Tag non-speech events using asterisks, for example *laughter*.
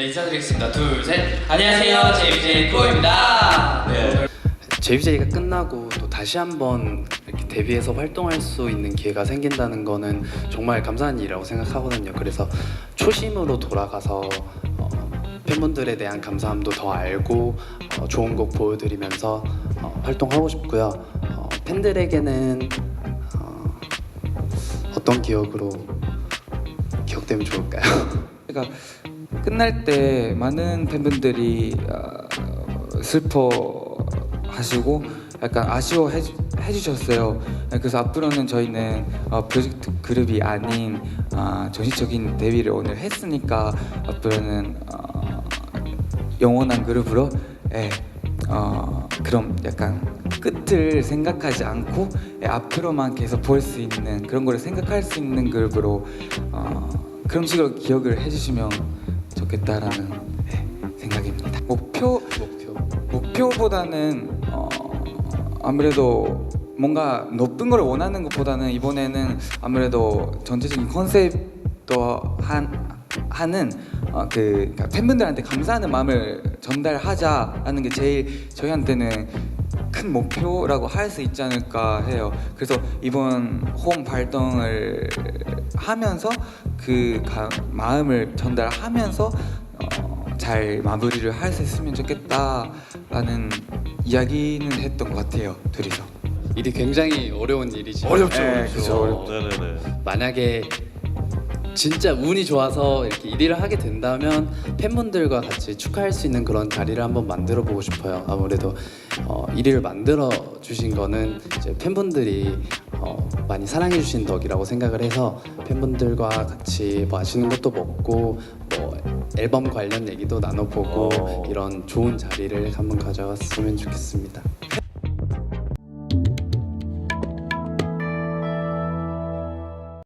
네 인사드리겠습니다. 둘 셋. 안녕하세요 제이제 코입니다. 네. JBJ가 끝나고 또 다시 한번 이렇게 데뷔해서 활동할 수 있는 기회가 생긴다는 거는 정말 감사한 일이라고 생각하거든요. 그래서 초심으로 돌아가서 어, 팬분들에 대한 감사함도 더 알고 어, 좋은 곡 보여드리면서 어, 활동하고 싶고요. 어, 팬들에게는 어, 어떤 기억으로 기억되면 좋을까요? *laughs* 그러니까 끝날 때 많은 팬분들이 어, 슬퍼하시고 약간 아쉬워해 주- 해주셨어요. 그래서 앞으로는 저희는 어, 프로젝트 그룹이 아닌 어, 정식적인 데뷔를 오늘 했으니까 앞으로는 어, 영원한 그룹으로 예, 어, 그럼 약간 끝을 생각하지 않고 예, 앞으로만 계속 볼 수 있는 그런 거를 생각할 수 있는 그룹으로 어, 그런 식으로 기억을 해주시면 좋겠다라는 예, 생각입니다. 목표 목표. 목표보다는 어, 아무래도 뭔가 높은 걸 원하는 것보다는 이번에는 아무래도 전체적인 컨셉도 한 하는 어, 그 그러니까 팬분들한테 감사하는 마음을 전달하자라는 게 제일 저희한테는 큰 목표라고 할 수 있지 않을까 해요. 그래서 이번 홈 발동을 하면서 그 가- 마음을 전달하면서 어, 잘 마무리를 할 수 있으면 좋겠다라는 이야기는 했던 것 같아요 둘이서. 일이 굉장히 어려운 일이죠. 어렵죠, 네. 그죠. 어렵죠. 네네네. 만약에 진짜 운이 좋아서 이렇게 1위를 하게 된다면 팬분들과 같이 축하할 수 있는 그런 자리를 한번 만들어 보고 싶어요. 아무래도 어, 1위를 만들어 주신 거는 이제 팬분들이 어, 많이 사랑해 주신 덕이라고 생각을 해서 팬분들과 같이 뭐 맛있는 것도 먹고 뭐 앨범 관련 얘기도 나눠보고 어. 이런 좋은 자리를 한번 가져왔으면 좋겠습니다.